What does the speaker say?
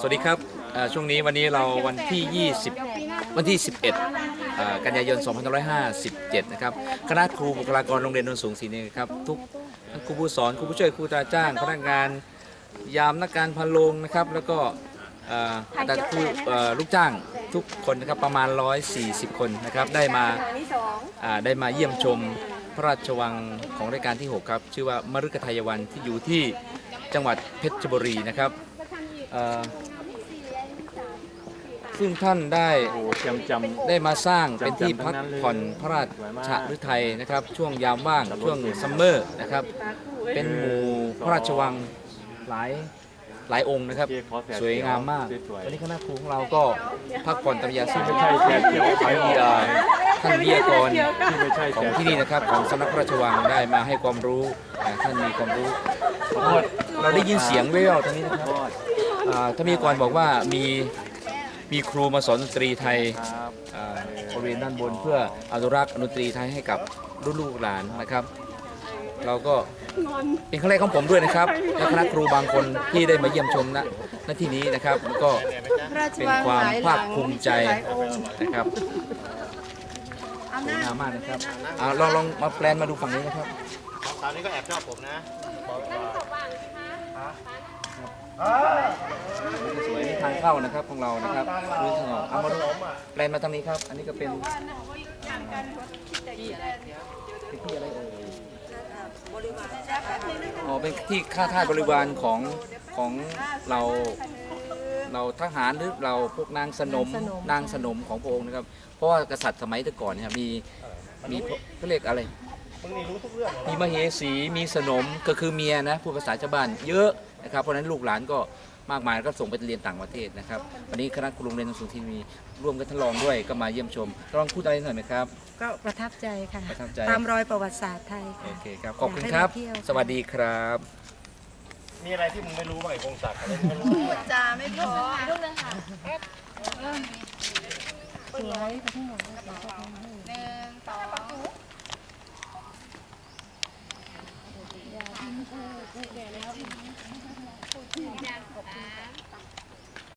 สวัสดีครับเอ่อช่วงนี้วันนี้เราวันที่ 20 วันที่ 11เอ่อกันยายน 2557 นะครับ คณะครูบุคลากรโรงเรียนโนนสูงศรีเนยครับ ทุกทั้งครูผู้สอน ครูผู้ช่วย ครูตาจ้าง พนักงานยามนักการพันโรงนะครับ แล้วก็เอ่อแต่ครูเอ่อลูกจ้างทุกคนนะครับ ประมาณ 140 คนนะครับ ได้มา อ่าได้มาเยี่ยมชมพระราชวังของรัชกาลที่ 6 ครับ ชื่อว่ามฤคทายวันที่อยู่ที่ จังหวัดเพชรบุรีนะครับเอ่อซึ่งท่านได้โอ้จำจำได้มาสร้างเป็นที่จำๆทั้พักงนั้นเลยผ่อนพระราสวยมากชฤทัยนะครับ ช่วงยามว่างตำบลช่วงเสียงซัมเมอร์นะครับ เป็นหมู่พระราชวังหลายหลายองค์นะครับโอเคขอแสสวยงามมากสวยๆวันนี้คณะครูของเราก็พักผ่อนตามยาซึ่งไม่ใช่แสเขียวท่านเอ่อ ท่านวิทยากรที่ไม่ใช่ขอแสงที่นี่นะครับของสำนักพระราชวังได้มาให้ความรู้อ่าท่านมีความรู้ เราได้ยินเสียงแว่วๆตรงนี้นะครับทอดอ่าท่านมีกรบอกว่ามีมีครูมาสอนดนตรีไทยครับอ่าบริเวณด้านบนเพื่ออนุรักษ์ดนตรีไทยให้กับรุ่นลูกหลานนะครับ เราก็เป็นครั้งแรกของผมด้วยนะครับและคณะครูบางคนที่ได้มาเยี่ยมชมณณที่นี้นะครับแล้วก็เป็นความภาคภูมิใจนะครับ สวยงามมากนะครับอ่าลองลองมาแปลนมาดูฝั่งนี้นะครับคราวนี้ก็แอบชอบผมนะสวยนี่ทางเข้านะครับของเรานะครับพื้นถนนเอามาดูแปลนมาทางนี้ครับ อันนี้ก็เป็นเป็นที่อะไรเอ่ยอ๋อเป็นที่ข้าทาสบริวารของของเรา เราทหารหรือเราพวกนางสนม นางสนมของพระองค์นะครับ เพราะว่ากษัตริย์สมัยแต่ก่อนเนี่ยมีมีเขาเรียกอะไร มึงนี่รู้ทุกเรื่องมีมเหสีมีสนมก็คือเมียนะพูดภาษาชาวบ้านเยอะนะครับเพราะฉะนั้นลูกหลานก็มากมายก็ส่งไปเรียนต่างประเทศนะครับวันนี้คณะครูโรงเรียนสูงที่มีร่วมกันทดลองด้วยก็มาเยี่ยมชมลองพูดอะไรหน่อยไหมครับ ก็ประทับใจค่ะ ประทับใจ ตามรอยประวัติศาสตร์ไทยโอค่ะ เคครับขอบคุณครับ อยากให้มาเที่ยว สวัสดีครับ มีอะไรที่มึงไม่รู้บ้างไอ้พงศักดิ์อะไรที่ไม่รู้จาไม่พอสวยไปทั้งหมด